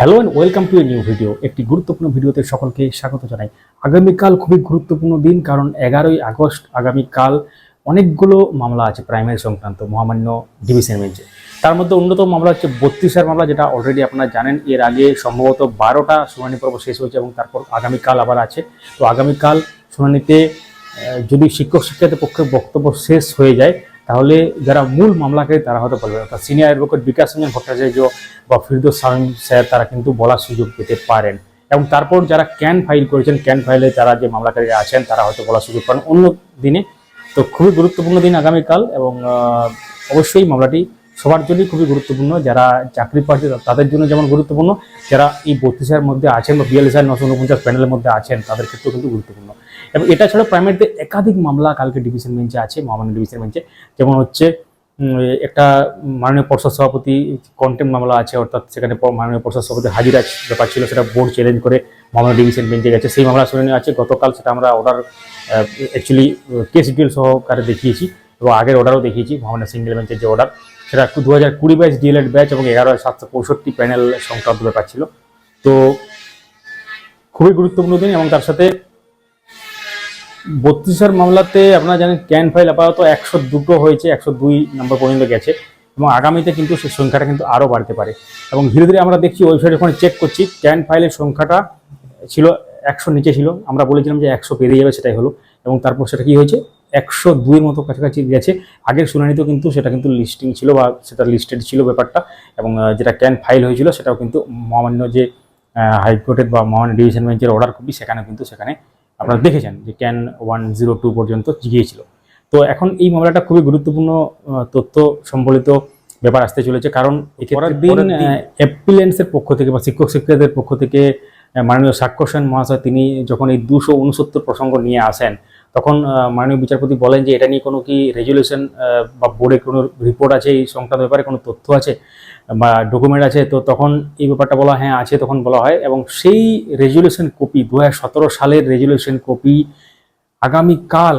Hello and welcome to a new video একটি গুরুত্বপূর্ণ ভিডিওতে সকলকে স্বাগত জানাই। আগামীকাল খুবই গুরুত্বপূর্ণ দিন, কারণ এগারোই আগস্ট আগামীকাল অনেকগুলো মামলা আছে প্রাইমারি সংক্রান্ত, মহামান্য ডিভিশন বেঞ্চে। তার মধ্যে অন্যতম মামলা হচ্ছে বত্রিশের মামলা, যেটা অলরেডি আপনারা জানেন, এর আগে সম্ভবত বারোটা শুনানি পর্ব শেষ হয়েছে এবং তারপর আগামীকাল আবার আছে। তো আগামীকাল শুনানিতে যদি শিক্ষক শিক্ষার্থীর পক্ষে বক্তব্য শেষ হয়ে যায় তাহলে যারা মূল মামলাকারী, তারা হয়তো বলবে, অর্থাৎ সিনিয়র অ্যাডভোকেট বিকাশ রঞ্জন ভট্টাচার্য বা ফিরদোস সামিম স্যার, তারা কিন্তু বলার সুযোগ পেতে পারেন। এবং তারপর যারা ক্যান ফাইল করেছেন ক্যান ফাইলে তারা যে মামলাকারীরা আছেন, তারা হয়তো বলার সুযোগ পান। অন্য দিনে, তো খুবই গুরুত্বপূর্ণ দিন আগামীকাল এবং অবশ্যই মামলাটি সবার জন্যই খুবই গুরুত্বপূর্ণ, যারা চাকরি প্রার্থী তাদের জন্য যেমন গুরুত্বপূর্ণ, যারা এই বত্রিশের মধ্যে আছেন বা বিয়াল্লিশ হাজার নশো উনপঞ্চাশ প্যানেলের মধ্যে আছেন, তাদের ক্ষেত্রেও কিন্তু গুরুত্বপূর্ণ। এবং এটা ছাড়া প্রাইমারিতে একাধিক মামলা কালকে ডিভিশন বেঞ্চে আছে, মহামান্য ডিভিশন বেঞ্চে যেমন হচ্ছে একটা মাননীয় পর্ষদ সভাপতি কন্টেম মামলা আছে, অর্থাৎ সেখানে মাননীয় পর্ষদ সভাপতি হাজিরা ব্যাপার ছিল, সেটা বোর্ড চ্যালেঞ্জ করে মহামান্য ডিভিশন বেঞ্চে গেছে। সেই মামলা শুনানি আছে, গতকাল সেটা আমরা অর্ডার অ্যাকচুয়ালি কেস ডিটেল সহকারে দেখিয়েছি, এবং আগের অর্ডারও দেখিয়েছি, মহামান্য সিঙ্গেল বেঞ্চের যে অর্ডার সেটা দু হাজার কুড়ি ব্যাচ ডিএলএড ব্যাচ এবং এগারো সাতশো পঁয়ষট্টি প্যানেল সংক্রান্ত ব্যাপার ছিল। তো খুবই গুরুত্বপূর্ণ দিন এবং তার সাথে বত্রিশের মামলাতে আপনারা জানেন ক্যান ফাইল আপাতত একশো দুটো হয়েছে, একশো দুই নম্বর পর্যন্ত গেছে এবং আগামীতে কিন্তু সেই সংখ্যাটা কিন্তু আরও বাড়তে পারে। এবং ধীরে ধীরে আমরা দেখছি ওয়েবসাইটে যখন চেক করছি ক্যান ফাইলের সংখ্যাটা ছিল একশো নিচে ছিল। আমরা বলেছিলাম যে একশো পেরিয়ে যাবে সেটাই হলো এবং তারপর সেটা কি হয়েছে? একশো দুইয়ের মতো কাছাকাছি গেছে। আগের শুনানিতেও কিন্তু সেটা কিন্তু লিস্টিং ছিল বা সেটা লিস্টেড ছিল ব্যাপারটা এবং যেটা ক্যান ফাইল হয়েছিল সেটাও কিন্তু মহামান্য যে হাইকোর্টের বা মহামান্য ডিভিশন বেঞ্চের অর্ডার কপি সেখানে কিন্তু সেখানে আপনারা দেখেছেন যে ক্যান ওয়ান জিরো টু পর্যন্ত গিয়েছিল। তো এখন এই মামলাটা খুবই গুরুত্বপূর্ণ তথ্য সম্বলিত ব্যাপার আসতে চলেছে। কারণ পরের দিন অ্যাপিলেন্সের পক্ষ থেকে বা শিক্ষক শিক্ষকদের পক্ষ থেকে মাননীয় সাক্ষ্য সেন মহাশয় তিনি যখন এই দুশো উনসত্তর প্রসঙ্গ নিয়ে আসেন তখন মাননীয় বিচারপতি বলেন যে এটা নিয়ে কোনো কি রেজুলেশন বা বোর্ডে কোনো রিপোর্ট আছে এই সংক্রান্ত ব্যাপারে, কোনো তথ্য আছে, বা ডকুমেন্ট আছে? তো তখন এই ব্যাপারটা বলা হ্যাঁ আছে তখন বলা হয়। এবং সেই রেজুলেশন কপি দু হাজার সতেরো সালের রেজুলেশন কপি আগামীকাল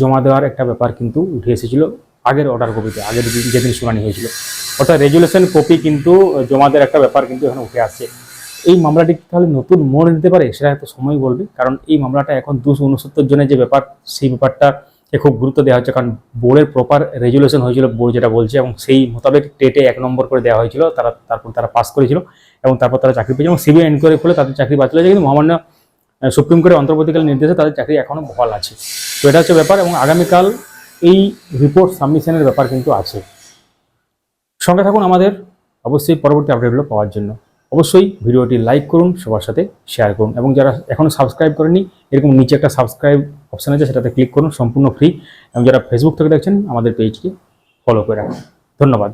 জমা দেওয়ার একটা ব্যাপার কিন্তু উঠে এসেছিল, আগের অর্ডার কপিতে আগের দিন যেদিন শুনানি হয়েছিল। অর্থাৎ রেজুলেশন কপি কিন্তু জমা দেওয়ার একটা ব্যাপার কিন্তু এখানে উঠে আসছে। এই মামলাটি তাহলে নতুন মোড় নিতে পারে? সেটা তো সময় বলবে। কারণ এই মামলাটা এখন দুশো উনসত্তর জনের যে ব্যাপার, সেই ব্যাপারটা খুব গুরুত্ব দেওয়া হচ্ছে কারণ বোর্ডের প্রপার রেজুলেশন হয়েছিল, বোর্ড যেটা বলছে, এবং সেই মোতাবেক টেটে এক নম্বর করে দেওয়া হয়েছিল। তারা তারপর তারা পাস করেছিল, এবং তারপর তারা চাকরি পেয়েছে, এবং সিবিআই এনকোয়ারি খুলে তাদের চাকরি হয়েছে। কিন্তু মহামান্য সুপ্রিম কোর্টের অন্তর্বর্তীকালীন নির্দেশে তাদের চাকরি এখনও বহাল আছে। তো এটা হচ্ছে ব্যাপার, এবং আগামীকাল এই রিপোর্ট সাবমিশনের ব্যাপার কিন্তু আছে। সঙ্গে থাকুন আমাদের, অবশ্যই পরবর্তী আপডেটগুলো পাওয়ার জন্য। অবশ্যই ভিডিওটি লাইক করুন, সবার সাথে শেয়ার করুন এবং যারা এখনও সাবস্ক্রাইব করেনি এরকম নিচে একটা সাবস্ক্রাইব অপশান আছে, সেটাতে ক্লিক করুন, সম্পূর্ণ ফ্রি এবং যারা ফেসবুক থেকে দেখছেন, আমাদের পেজকে ফলো করে রাখুন। ধন্যবাদ।